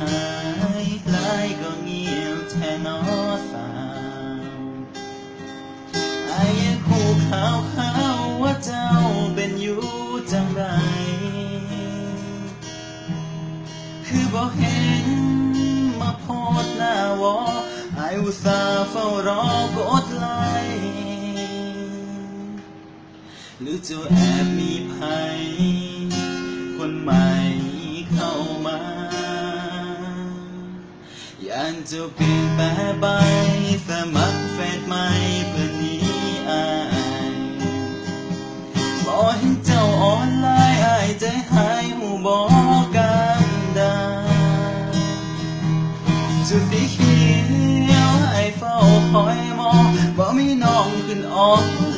หายหลายก็เงียบแทนอสาวอายคู่ขาวขาวว่าเจ้าเป็นอยู่จังใดคือบ่เห็นมาโพดหน้าวอไออุตส่าห์เฝ้ารอกดไลค์หรือจ้าแอบมีภัย คนใหม่เข้ามา อยากจะเปลี่ยนแปลงไปสมัครเฟซใหม่เพื่อนี้อายบอกเห็นเจ้าออนไลน์อายใจหายหูบอกกันดาจุดสีเขียวไอ้เฝ้าคอยมองบอกมีน้องขึ้นออก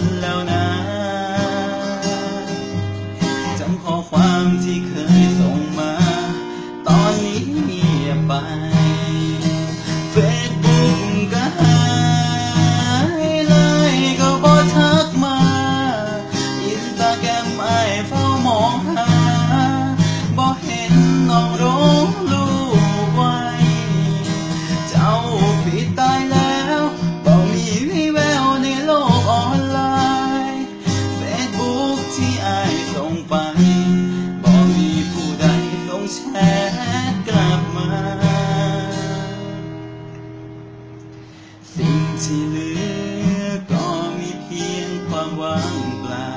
แชร์กลับมา สิ่งที่เหลือก็มีเพียงความว่างเปล่า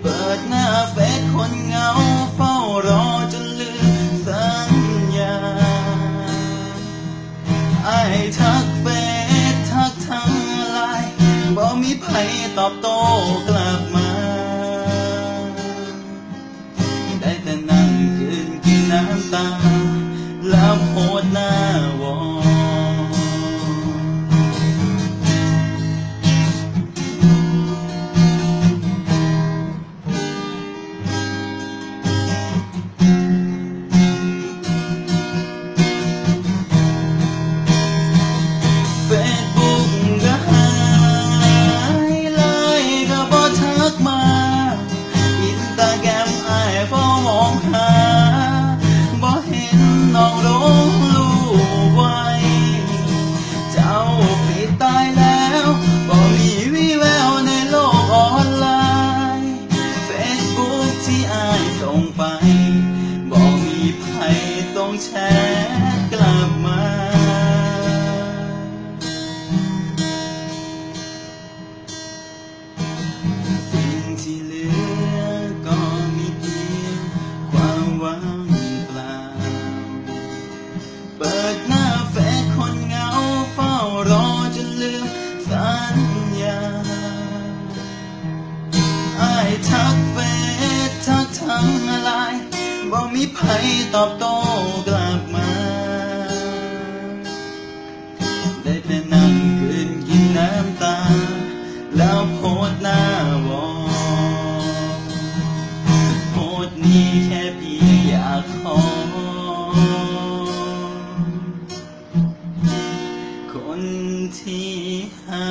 เปิดหน้าเฟซคนเหงาเฝ้ารอจนลืมสัญญาไอ้ทักเฟซทักทางไลน์บ่มีไผตอบโต้ น แชกลับมา สิ่งที่เหลือก็มีเพียงความหวัง มีภัยตอบโต้กลับมา ได้แต่นั่งกินกินน้ำตา แล้วโพดหน้าวอโพดนี้แค่พี่อยากขอ คนที่หา